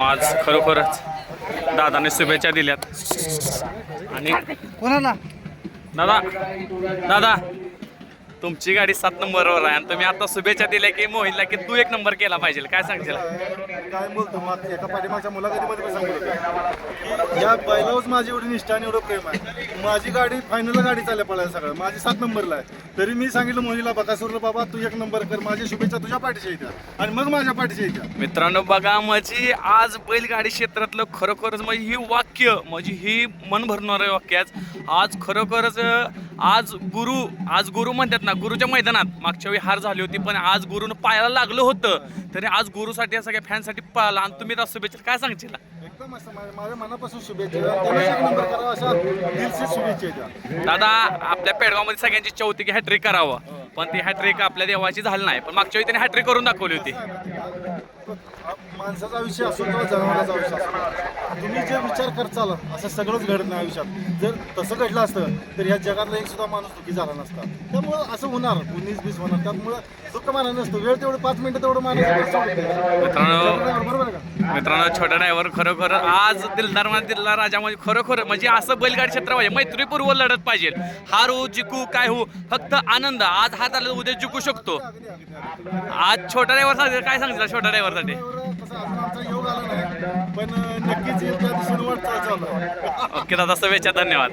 आज खरोखरच दादाने शुभेच्छा दिल्यात. आणि कोणाला? दादा दादा. तुमची गाडी सात नंबरवर आहे. आणि तुम्ही आता शुभेच्छा दिल्या की मोहितला की तू एक नंबर केला पाहिजे. काय सांगशील? काय बोलतो मग एका पाठीमागच्या मुलाखतीमध्ये पण सांगितलं की या बैलावरच माझी एवढी निष्ठा आणि एवढं प्रेम आहे. माझी गाडी फायनल गाडी चालल्या पळायला सगळं. माझी सात नंबरला आहे. तरी मी सांगितलं मोहिला बकासूरला बाबा तू एक नंबर कर. माझी शुभेच्छा तुझ्या पाठीशी येत्या आणि मग माझ्या पाठीशी येत्या मित्रांनो बघा म्हणजे आज बैलगाडी क्षेत्रातलं खरोखरच म्हणजे ही वाक्य म्हणजे ही मन भरणारं वाक्य आज खरोखरच आज गुरु आज गुरु म्हणतात ना गुरुच्या मैदानात मागच्या वेळी हार झाली होती पण आज गुरुनं पायाला लागलं होतं. तरी आज गुरुसाठी या सगळ्या फॅनसाठी पळाला. आणि तुम्ही त्या शुभेच्छा काय सांगशील? एकदम असं माझ्या माझ्या मनापासून शुभेच्छा त्यालाच एक नंबर करावा अशा दिलसे शुभेच्छा येत्या दादा आपल्या पेडगावमध्ये सगळ्यांची चौथी की हॅट्रिक करावं. पण ती हॅट्रिक आपल्या देवाची झाली नाही. पण मागच्या वेळी त्याने हॅट्रिक करून दाखवली होती. माणसाचा आयुष्य असो किंवा जनावरांचा आयुष्य असो तुम्ही जे विचार करचाल असं सगळंच घडत नाही आयुष्यात. जर तसं घडलं असतं तर ह्या जगातला एक सुद्धा माणूस दुःखी झाला नसता. त्यामुळं असं होणार उन्नीस बीस होणार. त्यामुळं दुःख माना नसतं. वेळ तेवढं पाच मिनिटं तेवढं मानायचं मित्रांनो बरोबर का? मित्रांनो छोटा ड्रायव्हर खरोखर आज दिलदारमध्ये दिलदार राजा म्हणजे खरोखर म्हणजे असं बैलगाडी क्षेत्र पाहिजे मैत्रीपूर्व लढत पाहिजे. हारू जिकू काय हो फक्त आनंद. आज हात आला तर उद्या जिंकू शकतो. आज छोटा ड्रायव्हर सांगितलं काय सांगितलं छोटा ड्रायव्हरसाठी? त्यावर कसं अजून आमचा योग आला नाही पण नक्कीच ओके दादा शुभेच्छा धन्यवाद.